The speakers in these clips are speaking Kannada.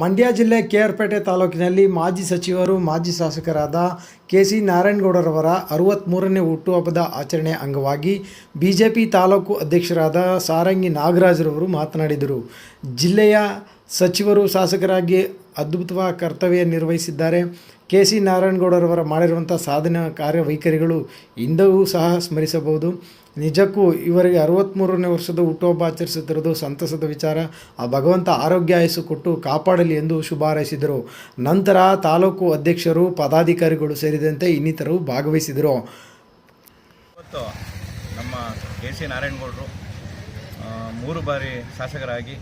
ಮಂಡ್ಯ ಜಿಲ್ಲೆ ಕೆ ಆರ್ ಪೇಟೆ ತಾಲೂಕಿನಲ್ಲಿ ಮಾಜಿ ಸಚಿವರು, ಮಾಜಿ ಶಾಸಕರಾದ ಕೆ ಸಿ ನಾರಾಯಣಗೌಡರವರ ಅರವತ್ತ್ಮೂರನೇ ಹುಟ್ಟುಹಬ್ಬದ ಆಚರಣೆ ಅಂಗವಾಗಿ ಬಿಜೆಪಿ ತಾಲೂಕು ಅಧ್ಯಕ್ಷರಾದ ಸಾರಂಗಿ ನಾಗರಾಜರವರು ಮಾತನಾಡಿದರು. ಜಿಲ್ಲೆಯ ಸಚಿವರು, ಶಾಸಕರಾಗಿ ಅದ್ಭುತವಾದ ಕರ್ತವ್ಯ ನಿರ್ವಹಿಸಿದ್ದಾರೆ. ಕೆ ಸಿ ನಾರಾಯಣಗೌಡರವರ ಮಾಡಿರುವಂಥ ಸಾಧನೆ ಕಾರ್ಯವೈಖರಿಗಳು ಇಂದವೂ ಸಹ ಸ್ಮರಿಸಬಹುದು. ನಿಜಕ್ಕೂ ಇವರಿಗೆ ಅರವತ್ತ್ಮೂರನೇ ವರ್ಷದ ಹುಟ್ಟುಹಬ್ಬ ಆಚರಿಸುತ್ತಿರುವುದು ಸಂತಸದ ವಿಚಾರ. ಆ ಭಗವಂತ ಆರೋಗ್ಯ ಆಯಸ್ಸು ಕೊಟ್ಟು ಕಾಪಾಡಲಿ ಎಂದು ಶುಭಾರೈಸಿದರು ನಂತರ ತಾಲೂಕು ಅಧ್ಯಕ್ಷರು, ಪದಾಧಿಕಾರಿಗಳು ಸೇರಿದಂತೆ ಇನ್ನಿತರರು ಭಾಗವಹಿಸಿದರು. ಇವತ್ತು ನಮ್ಮ ಕೆ ಸಿ ನಾರಾಯಣಗೌಡರು ಮೂರು ಬಾರಿ ಶಾಸಕರಾಗಿ,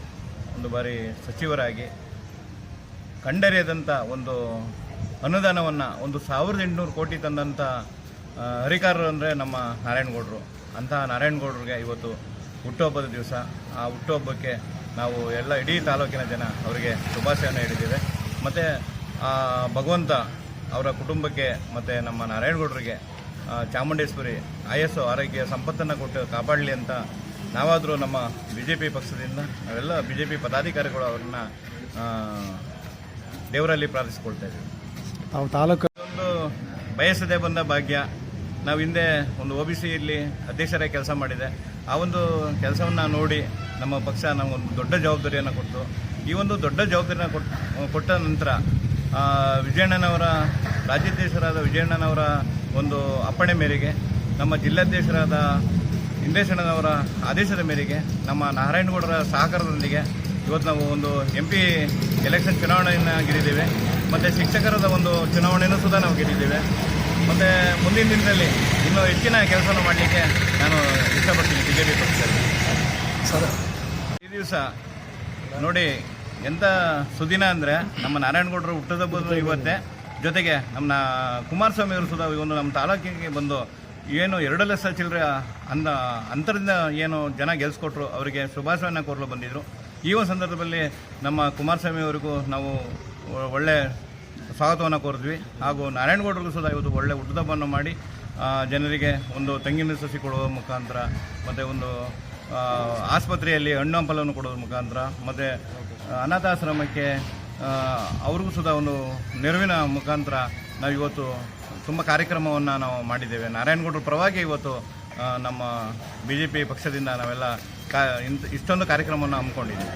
ಒಂದು ಬಾರಿ ಸಚಿವರಾಗಿ, ಕಂಡರಿಯದಂಥ ಒಂದು ಅನುದಾನವನ್ನು ಒಂದು ಸಾವಿರದ ಎಂಟುನೂರು ಕೋಟಿ ತಂದಂಥ ಹರಿಕಾರರು ಅಂದರೆ ನಮ್ಮ ನಾರಾಯಣಗೌಡರು. ಅಂತಹ ನಾರಾಯಣಗೌಡರಿಗೆ ಇವತ್ತು ಹುಟ್ಟುಹಬ್ಬದ ದಿವಸ. ಆ ಹುಟ್ಟುಹಬ್ಬಕ್ಕೆ ನಾವು ಎಲ್ಲ ಇಡೀ ತಾಲೂಕಿನ ಜನ ಅವರಿಗೆ ಶುಭಾಶಯವನ್ನು ಹೇಳಿದ್ದೇವೆ. ಮತ್ತು ಭಗವಂತ ಅವರ ಕುಟುಂಬಕ್ಕೆ ಮತ್ತು ನಮ್ಮ ನಾರಾಯಣಗೌಡರಿಗೆ ಚಾಮುಂಡೇಶ್ವರಿ ಚಾಮುಂಡೇಶ್ವರಿ ಆಯಸ್ಸು ಆರೋಗ್ಯ ಸಂಪತ್ತನ್ನು ಕೊಟ್ಟು ಕಾಪಾಡಲಿ ಅಂತ ನಾವಾದರೂ ನಮ್ಮ ಬಿ ಜೆ ಪಿ ಪಕ್ಷದಿಂದ, ನಾವೆಲ್ಲ ಬಿ ಜೆ ಪಿ ಪದಾಧಿಕಾರಿಗಳು ಅವ್ರನ್ನ ದೇವರಲ್ಲಿ ಪ್ರಾರ್ಥಿಸ್ಕೊಳ್ತಾ ಇದ್ದೀವಿ. ತಾವು ತಾಲೂಕು ಒಂದು ಬಯಸದೆ ಬಂದ ಭಾಗ್ಯ. ನಾವು ಹಿಂದೆ ಒಂದು ಒ ಬಿ ಸಿಯಲ್ಲಿ ಅಧ್ಯಕ್ಷರಾಗಿ ಕೆಲಸ ಮಾಡಿದೆ. ಆ ಒಂದು ಕೆಲಸವನ್ನು ನೋಡಿ ನಮ್ಮ ಪಕ್ಷ ನಮಗೊಂದು ದೊಡ್ಡ ಜವಾಬ್ದಾರಿಯನ್ನು ಕೊಟ್ಟು ಈ ಒಂದು ದೊಡ್ಡ ಜವಾಬ್ದಾರಿಯನ್ನು ಕೊಟ್ ಕೊಟ್ಟ ನಂತರ ಆ, ವಿಜಯಣ್ಣನವರ ರಾಜ್ಯಾಧ್ಯಕ್ಷರಾದ ವಿಜಯಣ್ಣನವರ ಒಂದು ಅಪ್ಪಣೆ ಮೇರೆಗೆ ನಮ್ಮ ಜಿಲ್ಲಾಧ್ಯಕ್ಷರಾದ ಇಂದೇಶಣ್ಣನವರ ಆದೇಶದ ಮೇರೆಗೆ ನಮ್ಮ ನಾರಾಯಣಗೌಡರ ಸಹಕಾರದೊಂದಿಗೆ ಇವತ್ತು ನಾವು ಒಂದು ಎಂ ಪಿ ಎಲೆಕ್ಷನ್ ಚುನಾವಣೆಯನ್ನು ಗೆದ್ದಿದ್ದೇವೆ. ಮತ್ತು ಶಿಕ್ಷಕರದ ಒಂದು ಚುನಾವಣೆಯನ್ನು ಸುಧಾ ನಾವು ಗೆದ್ದಿದ್ದೇವೆ. ಮತ್ತು ಮುಂದಿನ ದಿನದಲ್ಲಿ ಇನ್ನೂ ಹೆಚ್ಚಿನ ಕೆಲಸವನ್ನು ಮಾಡಲಿಕ್ಕೆ ನಾನು ಇಷ್ಟಪಡ್ತೀನಿ ಬಿ ಜೆ ಪಿ ಪಕ್ಷದಲ್ಲಿ ಸರ್. ಈ ದಿವಸ ನೋಡಿ ಎಂಥ ಸುದಿನ ಅಂದರೆ ನಮ್ಮ ನಾರಾಯಣಗೌಡರು ಹುಟ್ಟದ ಇವತ್ತೇ. ಜೊತೆಗೆ ನಮ್ಮ ಕುಮಾರಸ್ವಾಮಿ ಅವರು ಸುಧಾ ಒಂದು ನಮ್ಮ ತಾಲೂಕಿಗೆ ಬಂದು ಏನು ಎರಡು ಲಕ್ಷ ಚಿಲ್ಲರೆ ಅಂದ ಅಂತರದಿಂದ ಏನು ಜನ ಗೆಲ್ಸ್ಕೊಟ್ರು ಅವರಿಗೆ ಶುಭಾಶಯನ ಕೋರಲು ಬಂದಿದ್ದರು ಈ ಒಂದು ಸಂದರ್ಭದಲ್ಲಿ ನಮ್ಮ ಕುಮಾರಸ್ವಾಮಿ ಅವರಿಗೂ ನಾವು ಒಳ್ಳೆ ಸ್ವಾಗತವನ್ನು ಕೋರಿದ್ವಿ. ಹಾಗೂ ನಾರಾಯಣಗೌಡರಿಗೂ ಸಹ ಇವತ್ತು ಒಳ್ಳೆ ಹುಟ್ಟುಹಬ್ಬವನ್ನು ಮಾಡಿ ಜನರಿಗೆ ಒಂದು ತೆಂಗಿನ ಸಸಿ ಕೊಡುವ ಮುಖಾಂತರ, ಮತ್ತು ಒಂದು ಆಸ್ಪತ್ರೆಯಲ್ಲಿ ಹಣ್ಣು ಹಂಪಲವನ್ನು ಕೊಡೋದ್ರ ಮುಖಾಂತರ, ಮತ್ತು ಅನಾಥಾಶ್ರಮಕ್ಕೆ ಅವ್ರಿಗೂ ಸಹ ಒಂದು ನೆರವಿನ ಮುಖಾಂತರ ನಾವು ಇವತ್ತು ತುಂಬ ಕಾರ್ಯಕ್ರಮವನ್ನು ನಾವು ಮಾಡಿದ್ದೇವೆ. ನಾರಾಯಣಗೌಡರ ಪರವಾಗಿ ಇವತ್ತು ನಮ್ಮ ಬಿ ಪಕ್ಷದಿಂದ ನಾವೆಲ್ಲ ಇಷ್ಟೊಂದು ಕಾರ್ಯಕ್ರಮವನ್ನು ಹಮ್ಮಿಕೊಂಡಿದ್ದೀವಿ.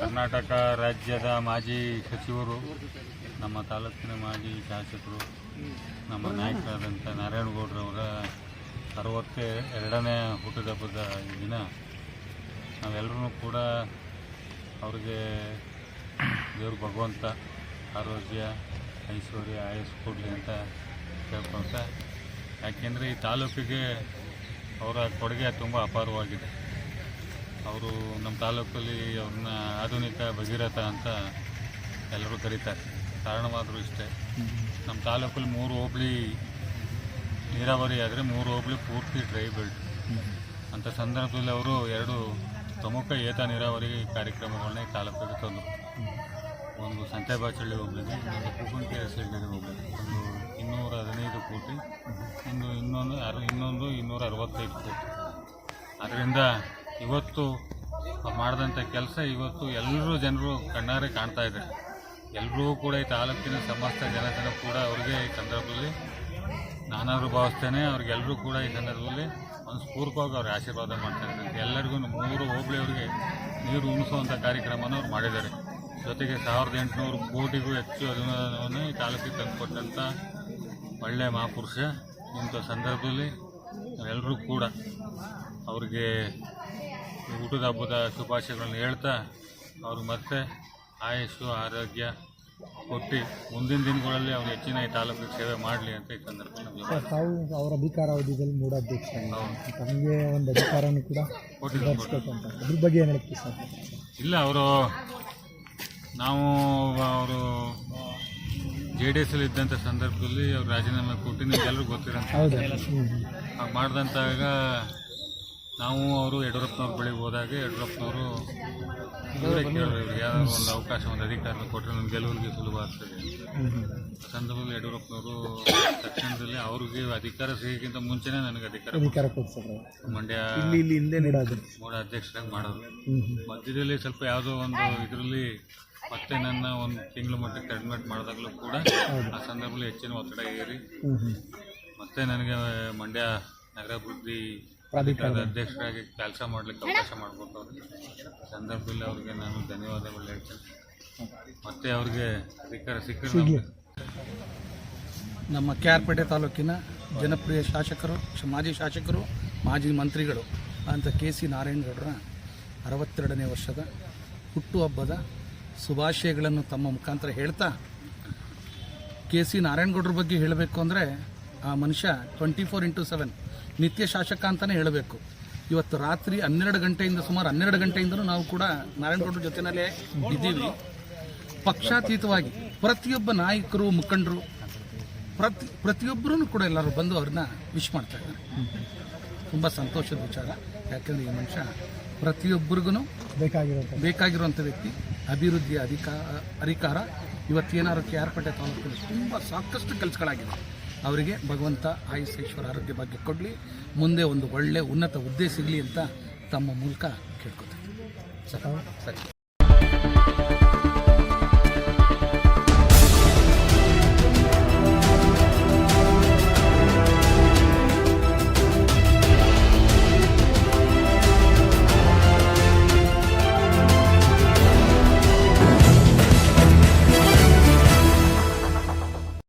ಕರ್ನಾಟಕ ರಾಜ್ಯದ ಮಾಜಿ ಸಚಿವರು, ನಮ್ಮ ತಾಲೂಕಿನ ಮಾಜಿ ಶಾಸಕರು, ನಮ್ಮ ನಾಯಕರಾದಂಥ ನಾರಾಯಣಗೌಡರವರ ಅರವತ್ತ ಎರಡನೇ ಹುಟ್ಟುಹಬ್ಬದ ದಿನ, ನಾವೆಲ್ಲರೂ ಕೂಡ ಅವ್ರಿಗೆ ದೇವ್ರ ಭಗವಂತ, ಆರೋಗ್ಯ, ಐಶ್ವರ್ಯ, ಆಯಸ್ಸು ಕೊಡಲಿ ಅಂತ ಕೇಳ್ಕೊತ ಯಾಕೆಂದರೆ ಈ ತಾಲೂಕಿಗೆ ಅವರ ಕೊಡುಗೆ ತುಂಬ ಅಪಾರವಾಗಿದೆ. ಅವರು ನಮ್ಮ ತಾಲೂಕಲ್ಲಿ ಅವ್ರನ್ನ ಆಧುನಿಕ ಭಗೀರಥ ಅಂತ ಎಲ್ಲರೂ ಕರೀತಾರೆ. ಕಾರಣವಾದರೂ ಇಷ್ಟೇ. ನಮ್ಮ ತಾಲೂಕಲ್ಲಿ ಮೂರು ಹೋಬಳಿ ನೀರಾವರಿ ಆದರೆ ಮೂರು ಹೋಬಳಿ ಪೂರ್ತಿ ಡ್ರೈ ಬೆಲ್ಟ್. ಅಂಥ ಸಂದರ್ಭದಲ್ಲಿ ಅವರು ಎರಡು ಪ್ರಮುಖ ಏತ ನೀರಾವರಿ ಕಾರ್ಯಕ್ರಮಗಳನ್ನ ಈ ತಾಲೂಕಿಗೆ ತಂದರು. ಒಂದು ಸಂತೆಬಾಚಳ್ಳಿ ಹೋಗ್ಲಿದೆ ಇನ್ನೊಂದು ಕುಗುಂಟೆ ಹೋಗ್ಲಿದೆ ಒಂದು ಇನ್ನೂರ ಹದಿನೈದು ಕೋಟಿ. ಇನ್ನು ಇನ್ನೊಂದು ಅರು ಇನ್ನೊಂದು ಇನ್ನೂರ ಅರವತ್ತೈದು ಕೋಟಿ. ಅದರಿಂದ ಇವತ್ತು ಮಾಡಿದಂಥ ಕೆಲಸ ಇವತ್ತು ಎಲ್ಲರೂ ಜನರು ಕಣ್ಣಾರೆ ಕಾಣ್ತಾ ಇದ್ದಾರೆ ಎಲ್ಲರೂ ಕೂಡ ಈ ತಾಲೂಕಿನ ಸಮಸ್ತ ಜನತೆನೂ ಕೂಡ ಅವ್ರಿಗೆ ಈ ಸಂದರ್ಭದಲ್ಲಿ ನಾನಾದರೂ ಭಾವಿಸ್ತೇನೆ ಅವ್ರಿಗೆಲ್ಲರೂ ಕೂಡ ಈ ಸಂದರ್ಭದಲ್ಲಿ ಒಂದು ಸ್ಫೂರ್ತವಾಗಿ ಅವ್ರಿಗೆ ಆಶೀರ್ವಾದ ಮಾಡ್ತಾ ಇದ್ದಾರೆ. ಎಲ್ಲರಿಗೂ ಮೂರು ಹೋಬಳಿಯವರಿಗೆ ನೀರು ಉಣಿಸುವಂಥ ಕಾರ್ಯಕ್ರಮನ ಅವ್ರು ಮಾಡಿದ್ದಾರೆ. ಜೊತೆಗೆ ಸಾವಿರದ ಎಂಟುನೂರು ಕೋಟಿಗೂ ಹೆಚ್ಚು ಅನುದಾನವನ್ನು ಈ ತಾಲೂಕಿಗೆ ತಂದುಕೊಟ್ಟಂಥ ಒಳ್ಳೆಯ ಮಹಾಪುರುಷ ಇಂಥ ಸಂದರ್ಭದಲ್ಲಿ ಎಲ್ಲರೂ ಕೂಡ ಅವ್ರಿಗೆ ಊಟದ ಹಬ್ಬದ ಶುಭಾಶಯಗಳನ್ನು ಹೇಳ್ತಾ ಅವ್ರಿಗೆ ಮತ್ತೆ ಆಯಸ್ಸು ಆರೋಗ್ಯ ಕೊಟ್ಟು ಮುಂದಿನ ದಿನಗಳಲ್ಲಿ ಅವ್ರು ಹೆಚ್ಚಿನ ಈ ತಾಲೂಕಿಗೆ ಸೇವೆ ಮಾಡಲಿ ಅಂತ ಈ ಸಂದರ್ಭದಲ್ಲಿ ತಾವು ಅವರ ಅಧಿಕಾರ ಅವಧಿಯಲ್ಲಿ ಮೂಡಾಧ್ಯಕ್ಷ ತಮಗೆ ಒಂದು ಅಧಿಕಾರನೂ ಕೂಡ ಅದ್ರ ಬಗ್ಗೆ ಏನು ಸರ್? ಇಲ್ಲ ಅವರು ನಾವು ಅವರು ಜೆ ಡಿ ಎಸ್ ಅಲ್ಲಿ ಇದ್ದಂಥ ಸಂದರ್ಭದಲ್ಲಿ ಅವ್ರು ರಾಜೀನಾಮೆ ಕೊಟ್ಟು ನಿಮ್ಗೆಲ್ಲರಿಗೂ ಗೊತ್ತಿರಂತ ಹಾಗೆ ಮಾಡಿದಂತಾಗ ನಾವು ಅವರು ಯಡಿಯೂರಪ್ಪನವ್ರ ಬಳಿಗೆ ಹೋದಾಗ ಯಡಿಯೂರಪ್ಪನವರು ಇವರೇ ಕೇಳಿದ್ರು ಇವ್ರಿಗೆ ಯಾವ್ದಾದ್ರು ಒಂದು ಅವಕಾಶ ಒಂದು ಅಧಿಕಾರನ ಕೊಟ್ಟರೆ ನಮ್ಗೆ ಗೆಲುವಿಗೆ ಸುಲಭ ಆಗ್ತದೆ. ಆ ಸಂದರ್ಭದಲ್ಲಿ ಯಡಿಯೂರಪ್ಪನವರು ತಕ್ಷಣದಲ್ಲಿ ಅವ್ರಿಗೆ ಅಧಿಕಾರ ಸಿಗೋಕ್ಕಿಂತ ಮುಂಚೆನೇ ನನಗೆ ಅಧಿಕಾರ ಮಂಡ್ಯ ಇಲ್ಲಿ ಹಿಂದೆ ಮೂಡಾಧ್ಯಕ್ಷ ಮೂಡ ಅಧ್ಯಕ್ಷರಾಗಿ ಮಾಡೋದು ಮಧ್ಯದಲ್ಲಿ ಸ್ವಲ್ಪ ಯಾವುದೋ ಒಂದು ಇದರಲ್ಲಿ ಮತ್ತೆ ನನ್ನ ಒಂದು ತಿಂಗಳ ಮಟ್ಟಕ್ಕೆ ಅಡ್ಮಿಟ್ ಮಾಡಿದಾಗಲೂ ಕೂಡ ಆ ಸಂದರ್ಭದಲ್ಲಿ ಹೆಚ್ಚಿನ ಒತ್ತಡ ಏರಿ ಮತ್ತೆ ನನಗೆ ಮಂಡ್ಯ ನಗರಾಭಿವೃದ್ಧಿ ಪ್ರಾಧಿಕಾರ. ಪ್ರಾಧಿಕಾರದ ಅಧ್ಯಕ್ಷರಾಗಿ ಕೆಲಸ ಮಾಡಲಿಕ್ಕೆ ಅವಕಾಶ ಮಾಡಿಕೊಟ್ಟವ್ರು ಸಂದರ್ಭದಲ್ಲಿ ಅವ್ರಿಗೆ ನಾನು ಧನ್ಯವಾದಗಳು ಹೇಳ್ತೇನೆ. ಮತ್ತೆ ಅವ್ರಿಗೆ ಅಧಿಕಾರ ಸಿಕ್ಕರೆ ನಮ್ಮ ಕೆ ಆರ್ ಪೇಟೆ ತಾಲೂಕಿನ ಜನಪ್ರಿಯ ಶಾಸಕರು ಮಾಜಿ ಶಾಸಕರು ಮಾಜಿ ಮಂತ್ರಿಗಳು ಅಂತ ಕೆ ಸಿ ನಾರಾಯಣಗೌಡರ ಅರವತ್ತೆರಡನೇ ವರ್ಷದ ಹುಟ್ಟುಹಬ್ಬದ ಶುಭಾಶಯಗಳನ್ನು ತಮ್ಮ ಮುಖಾಂತರ ಹೇಳ್ತಾ ಕೆ ಸಿ ನಾರಾಯಣಗೌಡರ ಬಗ್ಗೆ ಹೇಳಬೇಕು ಅಂದರೆ ಆ ಮನುಷ್ಯ ಟ್ವೆಂಟಿ ಫೋರ್ ಇಂಟು ಸೆವೆನ್ ನಿತ್ಯ ಶಾಸಕ ಅಂತಲೇ ಹೇಳಬೇಕು. ಇವತ್ತು ರಾತ್ರಿ ಹನ್ನೆರಡು ಗಂಟೆಯಿಂದ ಸುಮಾರು ಹನ್ನೆರಡು ಗಂಟೆಯಿಂದಲೂ ನಾವು ಕೂಡ ನಾರಾಯಣಗೌಡ್ರ ಜೊತೆಯಲ್ಲೇ ಇದ್ದೀವಿ ಪಕ್ಷಾತೀತವಾಗಿ ಪ್ರತಿಯೊಬ್ಬ ನಾಯಕರು ಮುಖಂಡರು ಪ್ರತಿ ಪ್ರತಿಯೊಬ್ಬರೂ ಕೂಡ ಎಲ್ಲರೂ ಬಂದು ಅವ್ರನ್ನ ವಿಶ್ ಮಾಡ್ತಾ ಇದ್ದಾರೆ. ತುಂಬ ಸಂತೋಷದ ವಿಚಾರ. ಯಾಕಂದರೆ ಈ ಮನುಷ್ಯ ಪ್ರತಿಯೊಬ್ಬರಿಗೂ ಬೇಕಾಗಿರೋ ಬೇಕಾಗಿರುವಂಥ ವ್ಯಕ್ತಿ. ಅಭಿವೃದ್ಧಿಯ ಅಧಿಕಾರ ಅಧಿಕಾರ ಇವತ್ತೇನಾರು ಕೆ ಆರ್ ಪೇಟೆ ತಾಲೂಕಿನಲ್ಲಿ ತುಂಬ ಸಾಕಷ್ಟು ಕೆಲಸಗಳಾಗಿದೆ ಅವರಿಗೆ ಭಗವಂತ ಆಯುಷೇಶ್ವರ ಆರೋಗ್ಯ ಭಾಗ್ಯ ಕೊಡಲಿ, ಮುಂದೆ ಒಂದು ಒಳ್ಳೆ ಉನ್ನತ ಹುದ್ದೆ ಸಿಗಲಿ ಅಂತ ತಮ್ಮ ಮೂಲಕ ಕೇಳ್ಕೊತೀನಿ. ಸರಿ.